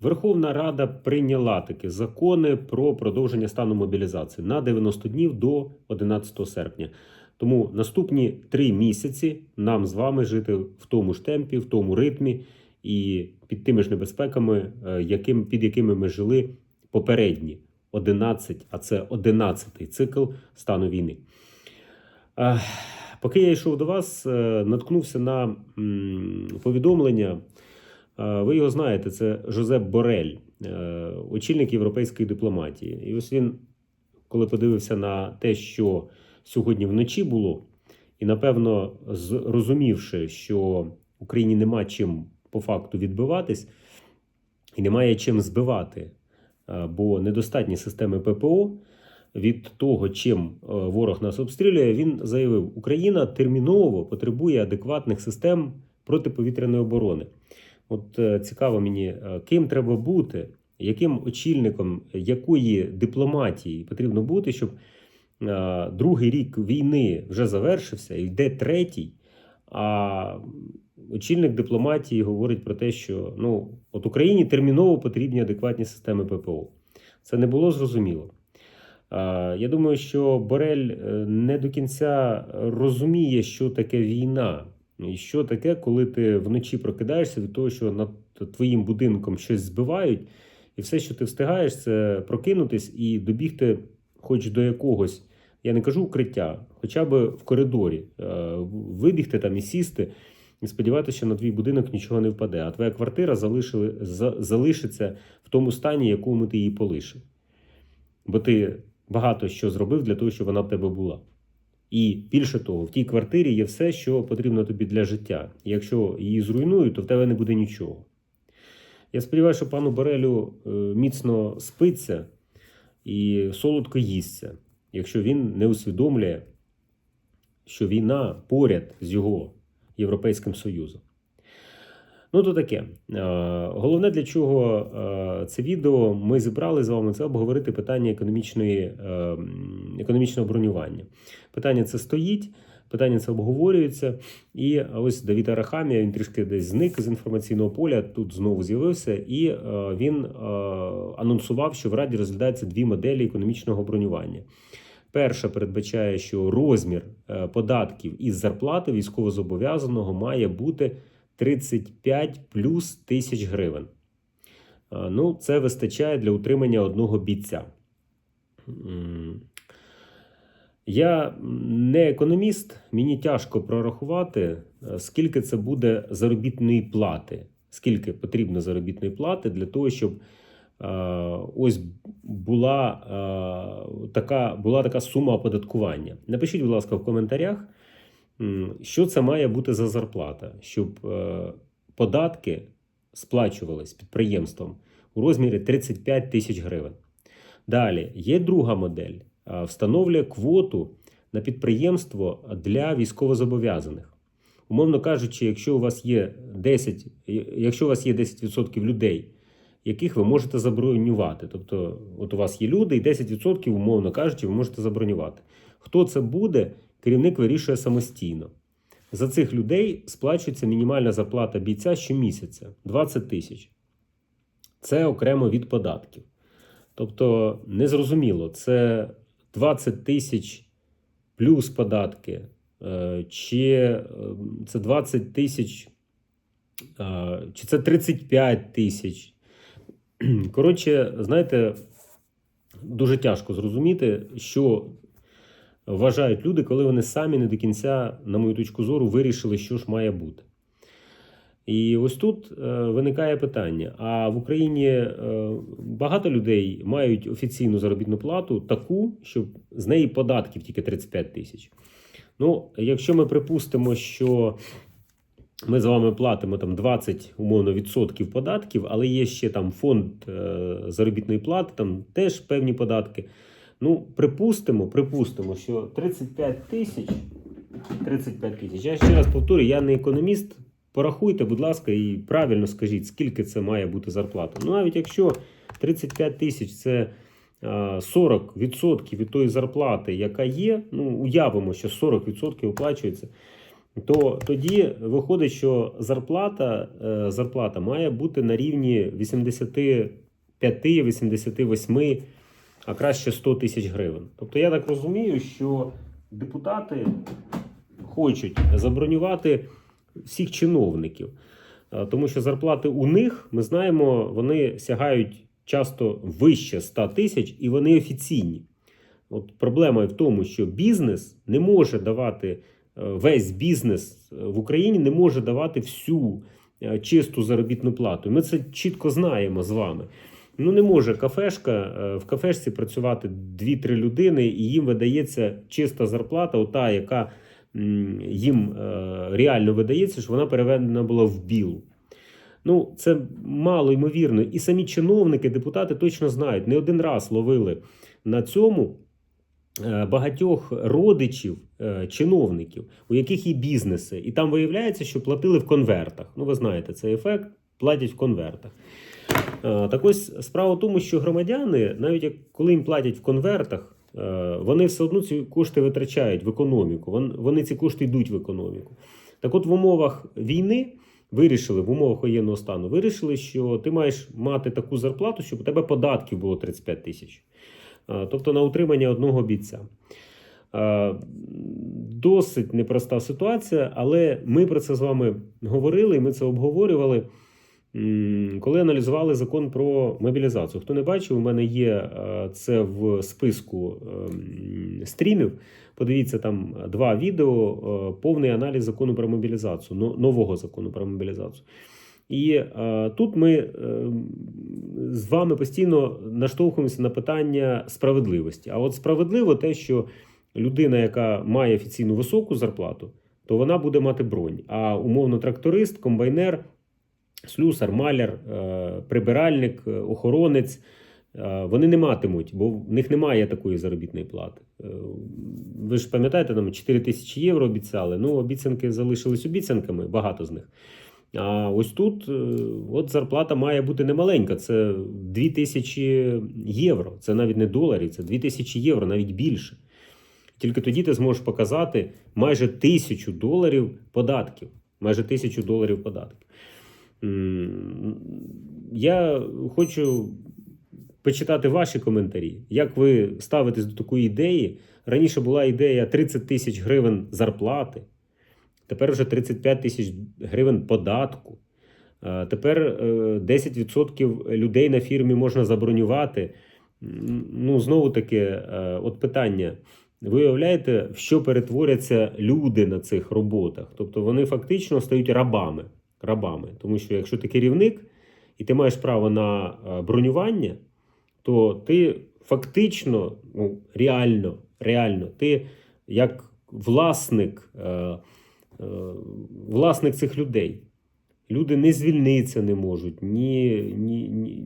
Верховна Рада прийняла таки закони про продовження стану мобілізації на 90 днів до 11 серпня. Тому наступні три місяці нам з вами жити в тому ж темпі, в тому ритмі і під тими ж небезпеками, е, яким, під якими ми жили попередні 11, а це 11 цикл стану війни. Е, Поки я йшов до вас, е, наткнувся на повідомлення. Е, Ви його знаєте, це Жозеп Борель, е, очільник європейської дипломатії. І ось він, коли подивився на те, що сьогодні вночі було, і напевно, зрозумівши, що Україні нема чим по факту відбиватись, і немає чим збивати, е, бо недостатні системи ППО від того, чим ворог нас обстрілює, він заявив: Україна терміново потребує адекватних систем протиповітряної оборони. От е, цікаво мені, е, ким треба бути, яким очільником якої дипломатії потрібно бути, щоб е, другий рік війни вже завершився, і йде третій. А очільник дипломатії говорить про те, що ну, от Україні терміново потрібні адекватні системи ППО. Це не було зрозуміло. Я думаю, що Борель не до кінця розуміє, що таке війна, і що таке, коли ти вночі прокидаєшся від того, що над твоїм будинком щось збивають, і все, що ти встигаєш, це прокинутись і добігти, хоч до якогось, я не кажу укриття, хоча б в коридорі, е, вибігти там і сісти. І сподіватися, що на твій будинок нічого не впаде, а твоя квартира залишили, за, залишиться в тому стані, якому ти її полишив. Бо ти багато що зробив для того, щоб вона в тебе була. І більше того, в тій квартирі є все, що потрібно тобі для життя. І якщо її зруйнують, то в тебе не буде нічого. Я сподіваюся, що пану Борелю е, міцно спиться і солодко їсться, якщо він не усвідомлює, що війна поряд з його Європейським Союзом. Ну, то таке. Е, Головне, для чого е, це відео ми зібрали з вами, це обговорити питання економічної, е, економічного бронювання. Питання це стоїть, питання це обговорюється. І ось Давід Арахамія, він трішки десь зник з інформаційного поля, тут знову з'явився, і він анонсував, що в Раді розглядаються дві моделі економічного бронювання. Перша передбачає, що розмір податків із зарплати військовозобов'язаного має бути 35 плюс тисяч гривень. Ну, це вистачає для утримання одного бійця. Я не економіст, мені тяжко прорахувати, е, скільки це буде заробітної плати, скільки потрібно заробітної плати для того, щоб ось була, така, була така сума оподаткування. Напишіть, будь ласка, в коментарях. Що це має бути за зарплата, щоб е, податки сплачувались підприємством у розмірі 35 тисяч гривень. Далі є друга модель, встановлює квоту на підприємство для військовозобов'язаних. Умовно кажучи, якщо у вас є 10, якщо у вас є 10% людей, яких ви можете забронювати. Тобто, от у вас є люди, і 10%, умовно кажучи, ви можете забронювати. Хто це буде, керівник вирішує самостійно. За цих людей сплачується мінімальна зарплата бійця щомісяця 20 тисяч. Це окремо від податків. Тобто, незрозуміло, це 20 тисяч плюс податки, е, чи е, це 20 тисяч, е, чи це 35 тисяч. Коротше, знаєте, дуже тяжко зрозуміти, що вважають люди, коли вони самі не до кінця, на мою точку зору, вирішили, що ж має бути. І ось тут е, виникає питання: а в Україні е, багато людей мають офіційну заробітну плату таку, щоб з неї податків тільки 35 тисяч. Ну, якщо ми припустимо, що ми з вами платимо там 20 умовно відсотків податків, але є ще там фонд е, заробітної плати, там теж певні податки. Ну, припустимо, припустимо, що 35 тисяч. 35 тисяч. Я ще раз повторюю, я не економіст. Порахуйте, будь ласка, і правильно скажіть, скільки це має бути зарплата. Ну, навіть якщо 35 тисяч це 40% від тої зарплати, яка є, ну, уявимо, що 40% оплачується то тоді виходить, що зарплата, е, зарплата має бути на рівні 85-88, а краще 100 тисяч гривень. Тобто я так розумію, що депутати хочуть забронювати всіх чиновників, тому що зарплати у них, ми знаємо, вони сягають часто вище 100 тисяч і вони офіційні. От проблема в тому, що бізнес не може давати е, весь бізнес е, в Україні не може давати всю е, чисту заробітну плату. Ми це чітко знаємо з вами. Ну не може кафешка е, в кафешці працювати 2-3 людини, і їм видається чиста зарплата, ота, яка їм е, реально видається, що вона переведена була в білу. Ну, це мало ймовірно. І самі чиновники, депутати точно знають, не один раз ловили на цьому е, багатьох родичів чиновників, у яких є бізнеси, і там виявляється, що платили в конвертах. Ну, ви знаєте, цей ефект платять в конвертах. Е, Так ось справа в тому, що громадяни, навіть коли їм платять в конвертах, е, вони все одно ці кошти витрачають в економіку. Вони ці кошти йдуть в економіку. Так от в умовах війни вирішили, в умовах воєнного стану, вирішили, що ти маєш мати таку зарплату, щоб у тебе податків було 35 тисяч. Е, Тобто на утримання одного бійця. Досить непроста ситуація, але ми про це з вами говорили, і ми це обговорювали, коли аналізували закон про мобілізацію. Хто не бачив, у мене є е, це в списку ем, стрімів. Подивіться там два відео, е, повний аналіз закону про мобілізацію, нового закону про мобілізацію. І е, тут ми з вами постійно наштовхуємося на питання справедливості. А от справедливо те, що людина, яка має офіційну високу зарплату, то вона буде мати бронь. А умовно тракторист, комбайнер, слюсар, маляр, е, прибиральник, е, охоронець. е, Вони не матимуть, бо в них немає такої заробітної плати. Ви ж пам'ятаєте, там 4 тисячі євро обіцяли. Ну, обіцянки залишились обіцянками, багато з них. А ось тут от зарплата має бути немаленька. Це 2 тисячі євро. Це навіть не доларів, це 2 тисячі євро, навіть більше. Тільки тоді ти зможеш показати майже тисячу доларів податків. Майже тисячу доларів податків. Я хочу почитати ваші коментарі. Як ви ставитесь до такої ідеї? Раніше була ідея 30 тисяч гривень зарплати, тепер вже 35 тисяч гривень податку. Е, Тепер е, 10% людей на фірмі можна забронювати. Ну, знову таки, е, от питання. Ви уявляєте, в що перетворяться люди на цих роботах? Тобто вони фактично стають рабами. Рабами. Тому що якщо ти керівник і ти маєш право на е, бронювання, то ти фактично, ну, реально, реально, ти як власник, е, е, власник цих людей. Люди не звільнитися не можуть, ні, ні, ні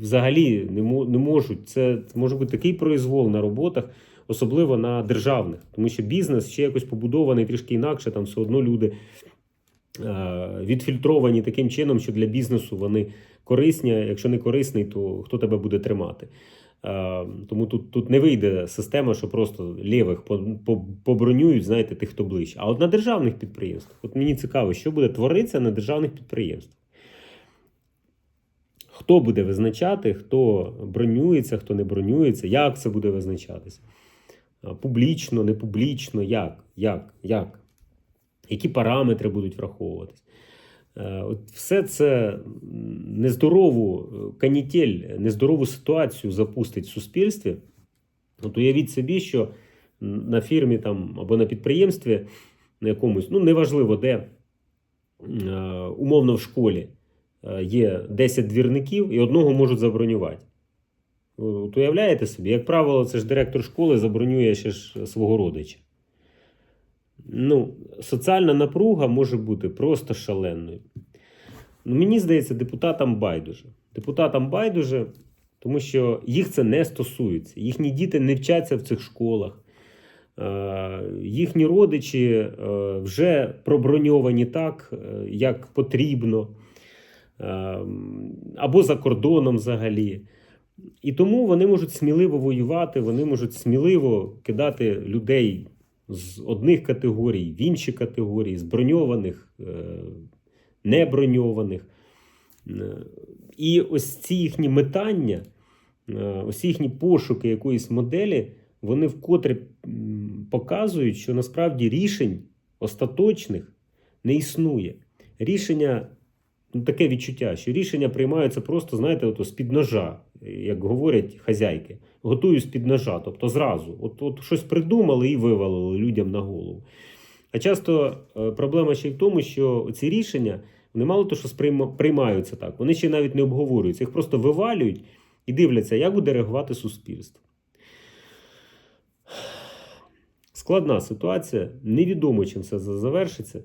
взагалі не, не можуть. Це може бути такий произвол на роботах, особливо на державних, тому що бізнес ще якось побудований трішки інакше. Там все одно люди відфільтровані таким чином, що для бізнесу вони корисні. Якщо не корисний, то хто тебе буде тримати? Е, Тому тут, тут не вийде система, що просто лівих по- по- побронюють, знаєте, тих, хто ближче. А от на державних підприємствах, от мені цікаво, що буде творитися на державних підприємствах. Хто буде визначати, хто бронюється, хто не бронюється, як це буде визначатися? Публічно, не публічно, як? Як? Як? Які параметри будуть враховуватись? Е, От все це нездорову е, канітель, нездорову ситуацію запустить в суспільстві. От уявіть собі, що на фірмі там або на підприємстві на якомусь, ну неважливо де, е, умовно в школі є 10 двірників і одного можуть забронювати. От уявляєте собі, як правило, це ж директор школи забронює ще ж свого родича. Ну, соціальна напруга може бути просто шаленою. Ну, мені здається, депутатам байдуже. Депутатам байдуже, тому що їх це не стосується. Їхні діти не вчаться в цих школах. Е, Їхні родичі е, вже проброньовані так, е, як потрібно, або за кордоном взагалі. І тому вони можуть сміливо воювати, вони можуть сміливо кидати людей з одних категорій в інші категорії, з броньованих, е, неброньованих. Е, І ось ці їхні метання, е, ось їхні пошуки якоїсь моделі, вони вкотре показують, що насправді рішень остаточних не існує. Рішення, таке відчуття, що рішення приймаються просто, знаєте, от, з-під ножа, як говорять хазяйки. Готую з-під ножа, тобто зразу. От, от щось придумали і вивалили людям на голову. А часто е, проблема ще й в тому, що ці рішення вони мало того, що приймаються так, вони ще навіть не обговорюються, їх просто вивалюють і дивляться, як буде реагувати суспільство. Складна ситуація, невідомо, чим це завершиться.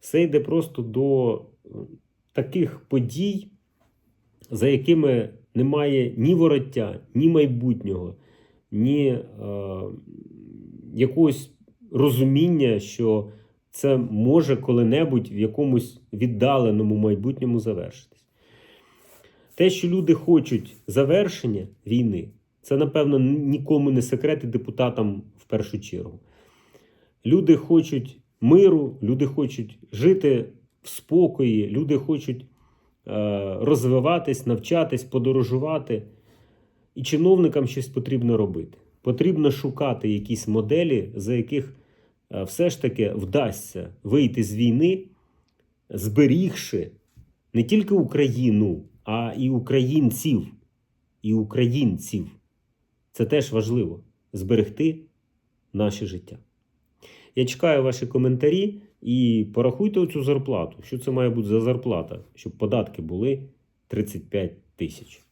Все йде просто до таких подій, за якими немає ні вороття, ні майбутнього, ні е, якогось розуміння, що це може коли-небудь в якомусь віддаленому майбутньому завершитись. Те, що люди хочуть завершення війни, це, напевно, нікому не секрет і депутатам в першу чергу. Люди хочуть миру, люди хочуть жити спокої, люди хочуть е, розвиватись, навчатись, подорожувати. І чиновникам щось потрібно робити. Потрібно шукати якісь моделі, за яких е, все ж таки вдасться вийти з війни, зберігши не тільки Україну, а і українців. І українців. Це теж важливо зберегти наше життя. Я чекаю ваші коментарі і порахуйте оцю зарплату. Що це має бути за зарплата, щоб податки були 35 тисяч.